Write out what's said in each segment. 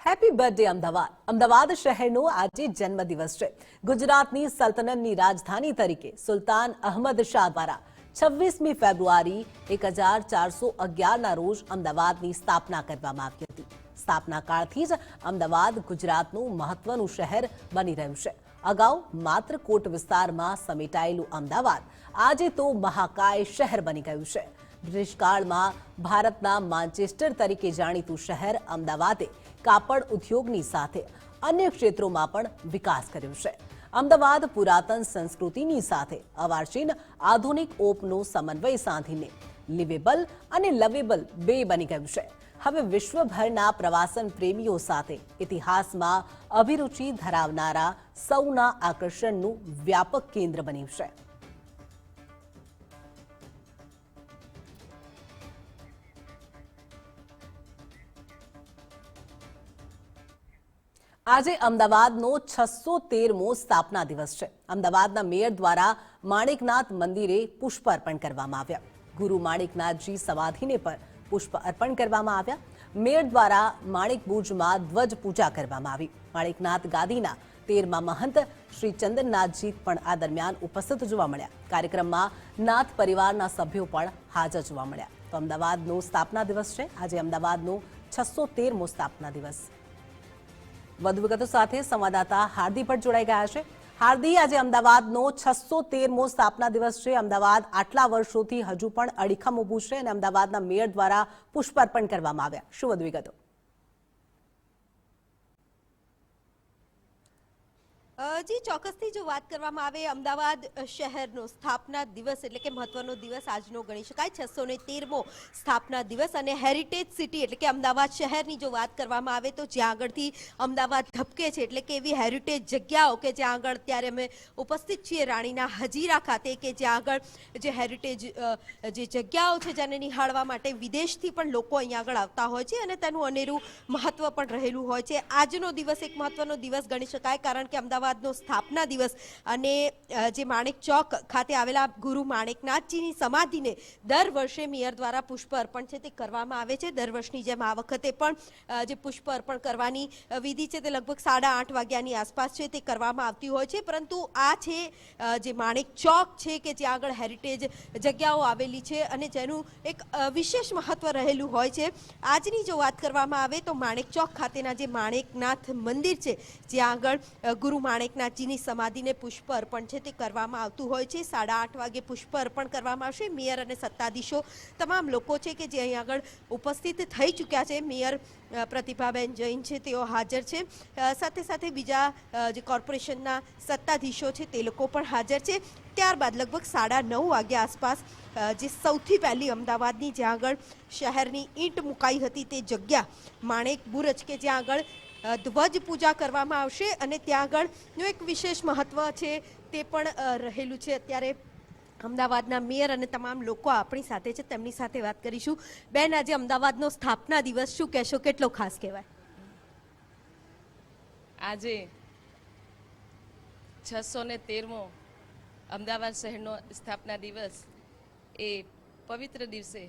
Happy birthday Ahmedabad Ahmedabad શહેરનો આજે જન્મદિવસ છે ગુજરાતની સલ્તનતની રાજધાની તરીકે સુલતાન અહમદ શાહ દ્વારા છવ્વીસમી ફેબ્રુઆરી એક હજાર ચારસો અગિયારના રોજ અમદાવાદની સ્થાપના કરવામાં આવી હતી સ્થાપના કાળથી જ અમદાવાદ ગુજરાતનું મહત્વનું શહેર બની રહ્યું છે અગાઉ માત્ર કોટ વિસ્તારમાં સમેટાયેલું અમદાવાદ આજે તો મહાકાય શહેર બની ગયું છે બ્રિટિશકાળમાં ભારતના માન્ચેસ્ટર તરીકે જાણીતું શહેર અમદાવાદે કાપડ ઉદ્યોગની સાથે અન્ય ક્ષેત્રોમાં પણ વિકાસ કર્યો છે. અમદાવાદ પુરાતન સંસ્કૃતિની સાથે અવાર્ચીન આધુનિક ઓપનો સમન્વય સાધીને લિવેબલ અને લવેબલ બે બની ગયું છે. હવે વિશ્વભરના પ્રવાસન પ્રેમીઓ સાથે ઇતિહાસમાં અભિરુચિ ધરાવનારા સૌના આકર્ષણનું વ્યાપક કેન્દ્ર બન્યું છે. આજે અમદાવાદનો છસો તેરમો સ્થાપના દિવસ છે. અમદાવાદના મેયર દ્વારા માણેકનાથ મંદિરે પુષ્પ અર્પણ કરવામાં આવ્યા. ગુરુ માણેકનાથજી સમાધિને પર પુષ્પ અર્પણ કરવામાં આવ્યા. મેયર દ્વારા માણેક બુર્જમાં ધ્વજ પૂજા કરવામાં આવી. માણેકનાથ ગાદીના તેરમા મહંત શ્રી ચંદનનાથજી પણ આ દરમિયાન ઉપસ્થિત જોવા મળ્યા. કાર્યક્રમમાં નાથ પરિવારના સભ્યો પણ હાજર જોવા મળ્યા. તો અમદાવાદનો સ્થાપના દિવસ છે. આજે અમદાવાદનો છસો તેરમો સ્થાપના દિવસ. વધુ વિગતો સાથે સંવાદદાતા હાર્દી પણ જોડાઈ ગયા છે. હાર્દી આજે અમદાવાદનો છસો તેરમો સ્થાપના દિવસ છે. અમદાવાદ આટલા વર્ષોથી હજુ પણ અડીખમ ઊભું છે અને અમદાવાદના મેયર દ્વારા પુષ્પ અર્પણ કરવામાં આવ્યા. શું વધુ વિગતો? જી, ચોક્કસથી જો વાત કરવામાં આવે, અમદાવાદ શહેરનો સ્થાપના દિવસ એટલે કે મહત્વનો દિવસ આજનો ગણી શકાય. છસો ને તેરમો સ્થાપના દિવસ અને હેરિટેજ સિટી એટલે કે અમદાવાદ શહેરની જો વાત કરવામાં આવે તો જ્યાં આગળથી અમદાવાદ ધબકે છે એટલે કે એવી હેરિટેજ જગ્યાઓ કે જ્યાં આગળ અત્યારે અમે ઉપસ્થિત છીએ રાણીના હજીરા ખાતે કે જ્યાં આગળ જે હેરિટેજ જે જગ્યાઓ છે જેને નિહાળવા માટે વિદેશથી પણ લોકો અહીંયા આગળ આવતા હોય છે અને તેનું અનેરું મહત્વ પણ રહેલું હોય છે. આજનો દિવસ એક મહત્વનો દિવસ ગણી શકાય, કારણ કે અમદાવાદનો સ્થાપના દિવસ અને જે માણેક ચોક ખાતે આવેલા ગુરુ માણેકનાથજીની સમાધિને દર વર્ષે મેયર દ્વારા પુષ્પ અર્પણ છે તે કરવામાં આવે છે. દર વર્ષની જેમ આ વખતે પણ જે પુષ્પ અર્પણ કરવાની વિધિ છે તે લગભગ સાડા આઠ વાગ્યાની આસપાસ છે તે કરવામાં આવતી હોય છે. પરંતુ આ છે જે માણેક ચોક છે કે જ્યાં આગળ હેરિટેજ જગ્યાઓ આવેલી છે અને જેનું એક વિશેષ મહત્વ રહેલું હોય છે. આજની જો વાત કરવામાં આવે તો માણેક ચોક ખાતેના જે માણેકનાથ મંદિર છે, જ્યાં આગળ ગુરુ ગુરુ માણેકનાથજીની સમાધિને પુષ્પ અર્પણ છે તે કરવામાં આવતું હોય છે. સાડા આઠ વાગે પુષ્પ અર્પણ કરવામાં આવશે. મેયર અને સત્તાધીશો તમામ લોકો છે કે જે અહીં આગળ ઉપસ્થિત થઈ ચૂક્યા છે. મેયર પ્રતિભાબેન જૈન છે, તેઓ હાજર છે. સાથે સાથે બીજા જે કોર્પોરેશનના સત્તાધીશો છે તે લોકો પણ હાજર છે. ત્યારબાદ લગભગ સાડા નવ વાગ્યા આસપાસ જે સૌથી પહેલી અમદાવાદની જ્યાં આગળ શહેરની ઈંટ મુકાઈ હતી તે જગ્યા માણેક બુરજ કે જ્યાં આગળ ધ્વજ પૂજા કરવામાં આવશે અને ત્યાં આગળનું એક વિશેષ મહત્વ છે તે પણ રહેલું છે. અત્યારે અમદાવાદના મેયર અને તમામ લોકો આપણી સાથે છે, તેમની સાથે વાત કરીશું. બેન, આજે અમદાવાદનો સ્થાપના દિવસ શું કહેશો? કેટલો ખાસ કહેવાય? આજે છસો ને તેરમો અમદાવાદ શહેરનો સ્થાપના દિવસ એ પવિત્ર દિવસે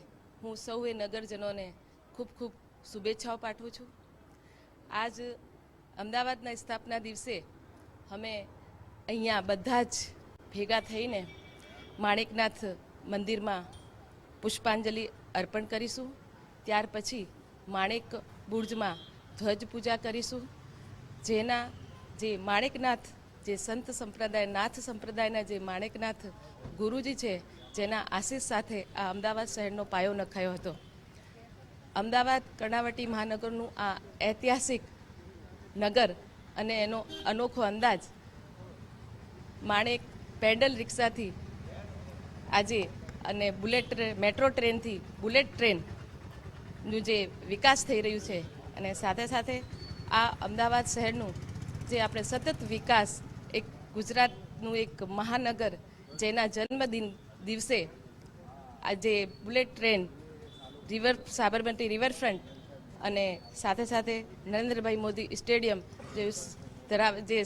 હું સૌએ નગરજનોને ખૂબ ખૂબ શુભેચ્છાઓ પાઠવું છું. આજ અમદાવાદના સ્થાપના દિવસે અમે અહીંયા બધા જ ભેગા થઈને માણેકનાથ મંદિરમાં પુષ્પાંજલિ અર્પણ કરીશું. ત્યાર પછી માણેક બુર્જમાં ધ્વજ પૂજા કરીશું. જેના જે માણેકનાથ, જે સંત સંપ્રદાય, નાથ સંપ્રદાયના જે માણેકનાથ ગુરુજી છે, જેના આશીષ સાથે આ અમદાવાદ શહેરનો પાયો નખાયો હતો. અમદાવાદ કર્ણાવટી મહાનગરનું આ ઐતિહાસિક નગર અને એનો અનોખો અંદાજ માણેક પેડલ રિક્ષાથી આજે અને બુલેટ ટ્રે- મેટ્રો ટ્રેનથી બુલેટ ટ્રેનનું જે વિકાસ થઈ રહ્યું છે અને સાથે સાથે આ અમદાવાદ શહેરનું જે આપણે સતત વિકાસ, એક ગુજરાતનું એક મહાનગર, જેના જન્મદિન દિવસે આજે bullet train river Sabarmati riverfront અને સાથે સાથે નરેન્દ્રભાઈ મોદી સ્ટેડિયમ જે ધરાવ, જે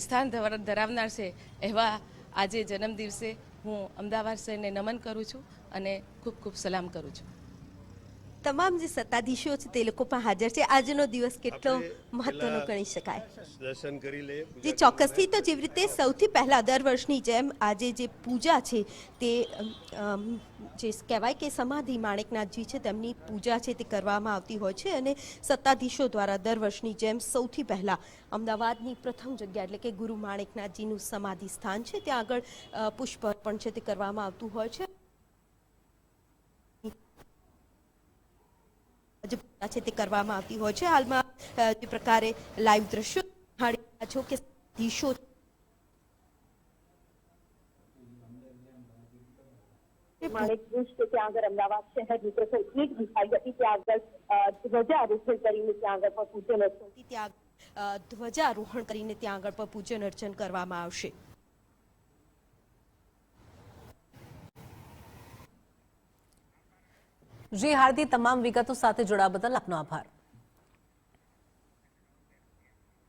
સ્થાન ધરા- ધરાવનાર છે, એવા આજે જન્મ દિવસે હું અમદાવાદ શહેરને નમન કરું છું અને ખૂબ ખૂબ સલામ કરું છું. તમામ જે સત્તાધીશો છે તે લોકો પણ હાજર છે. આજનો દિવસ કેટલો મહત્વનો ગણી શકાય. દર્શન કરી લે જે ચોક્કસથી તો જેવી રીતે સૌથી પહેલા દર વર્ષની જેમ આજે જે પૂજા છે તે જે કહેવાય કે સમાધિ માણેકનાથજી છે તેમની પૂજા છે તે કરવામાં આવતી હોય છે અને સત્તાધીશો દ્વારા દર વર્ષની જેમ સૌથી પહેલાં અમદાવાદની પ્રથમ જગ્યા એટલે કે ગુરુ માણેકનાથજીનું સમાધિ સ્થાન છે. ત્યાં આગળ પુષ્પ અર્પણ છે તે કરવામાં આવતું હોય છે. જે પૂજા છે તે કરવામાં આવતી હોય છે. હાલમાં જે પ્રકારે લાઈવ દ્રશ્યો નિહાળી છો કે દિશો માણેક ત્યાં આગળ અમદાવાદ ઈટ વિછાઈ હતી ત્યાં આગળ ધ્વજારોહણ કરીને ત્યાં આગળ પણ પૂજન અર્ચન ત્યાં ધ્વજારોહણ કરીને ત્યાં આગળ પણ પૂજન અર્ચન કરવામાં આવશે. જી હાર્દિક તમામ વિગતો સાથે જોડાવા બદલ આપનો આભાર.